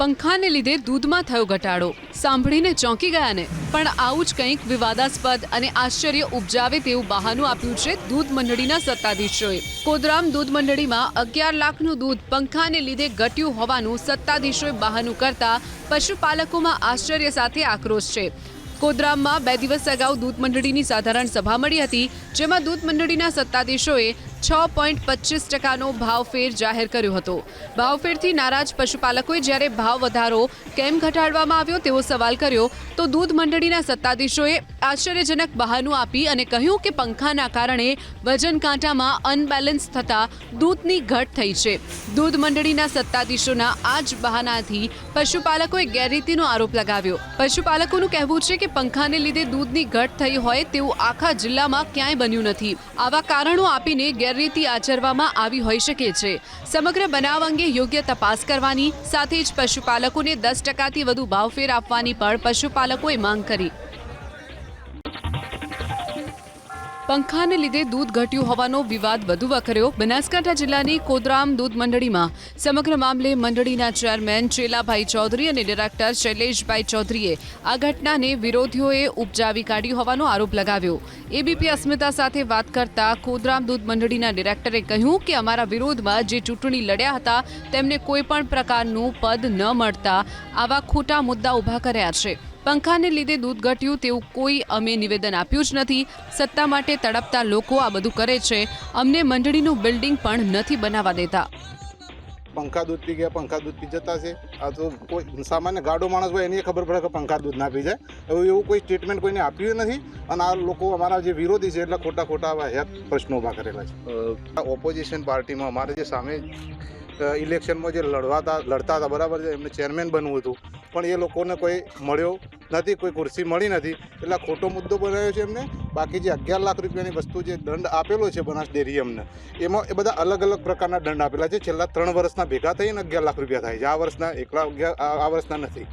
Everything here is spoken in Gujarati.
પંખાને લીધે દૂધમાં થયો ઘટાડો. સાંભળીને ચોંકી ગયા ને પણ આવું જ કંઈક વિવાદાસ્પદ અને આશ્ચર્ય ઉપજાવે તેવું બહાનું આપ્યું છે દૂધ મંડળીના સત્તાધીશોએ. કોદરામ દૂધ મંડળીમાં અગિયાર લાખનું દૂધ પંખાને લીધે ઘટ્યું હોવાનું સત્તાધીશોએ બહાનું કરતા પશુપાલકોમાં આશ્ચર્ય સાથે આક્રોશ છે. કોદરામમાં બે દિવસ અગાઉ દૂધ મંડળીની સાધારણ સભા મળી હતી, જેમાં દૂધ મંડળીના સત્તાધીશોએ છ પોઈન્ટ પચીસ ટકાનો ભાવફેર જાહેર કર્યો હતો. ભાવફેરથી નારાજ પશુપાલકોએ જ્યારે ભાવ વધારો કેમ ઘટાડવામાં આવ્યો તેવો સવાલ કર્યો, તો દૂધ મંડળીના સત્તાધીશોએ આશ્ચર્યજનક બહાનું આપી અને કહ્યું કે પંખાના કારણે વજન કાંટામાં અનબેલેન્સ થતા દૂધની ઘટ થઈ છે. દૂધ મંડળીના સત્તાધીશોના આ જ બહાનાથી પશુપાલકોએ ગેરરીતિનો આરોપ લગાવ્યો. પશુપાલકોનું કહેવું છે કે પંખાને લીધે દૂધની ઘટ થઈ હોય તેવું આખા જિલ્લામાં ક્યાંય બન્યું નથી. આવા કારણો આપીને ગેરરીતિ આચરવામાં આવી હોઈ શકે છે. સમગ્ર બનાવ અંગે યોગ્ય તપાસ કરવાની, સાથે જ પશુપાલકોને દસ ટકાથી વધુ ભાવફેર આપવાની પણ પશુપાલકોએ માંગ કરી. પંખાને લીધે દૂધ ઘટ્યું હોવાનો વિવાદ વધુ વખર્યો. બનાસકાંઠા જિલ્લાની કોદરામ દૂધ મંડળીમાં સમગ્ર મામલે મંડળીના ચેરમેન ચેલાભાઈ ચૌધરી અને ડિરેક્ટર શૈલેષભાઈ ચૌધરીએ આ ઘટનાને વિરોધીઓએ ઉપજાવી કાઢી હોવાનો આરોપ લગાવ્યો. એબીપી અસ્મિતા સાથે વાત કરતા કોદરામ દૂધ મંડળીના ડિરેક્ટરે કહ્યું કે અમારા વિરોધમાં જે ચૂંટણી લડ્યા હતા, તેમને કોઈપણ પ્રકારનું પદ ન મળતા આવા ખોટા મુદ્દા ઊભા કર્યા છે. પંખાને લીધે દૂધ ઘટ્યું તેવું કોઈ અમે નિવેદન આપ્યું જ નથી. સત્તા માટે તડપતા લોકો આ બધું કરે છે. અમને મંડળીનું બિલ્ડિંગ પણ નથી બનાવવા દેતા. પંખા દૂધ પી ગયા પંખા દૂધ પી જતા છે. આ તો કોઈ સામાન્ય ગાડો માણસ હોય એની ખબર પડે કે પંખા દૂધ ના પી જાય. એવું એવું કોઈ સ્ટેટમેન્ટ કોઈને આપ્યું નથી. અને આ લોકો અમારા જે વિરોધી છે એટલે ખોટા ખોટા આવા હેત પ્રશ્નો ઊભા કરેલા છે. ઓપોઝિશન પાર્ટીમાં અમારે જે સામે ઇલેક્શનમાં જે લડવાતા લડતા હતા બરાબર છે એમને ચેરમેન બનવું હતું. પણ એ લોકોને કોઈ મળ્યો નથી, કોઈ ખુરશી મળી નથી. એટલે ખોટો મુદ્દો બનાવ્યો છે એમને. બાકી જે અગિયાર લાખ રૂપિયાની વસ્તુ જે દંડ આપેલો છે બનાસ ડેરી અમને એમાં એ બધા અલગ અલગ પ્રકારના દંડ આપેલા છે. છેલ્લા ત્રણ વર્ષના ભેગા થઈને અગિયાર લાખ રૂપિયા થાય છે. આ વર્ષના, એકલા આ વર્ષના નથી.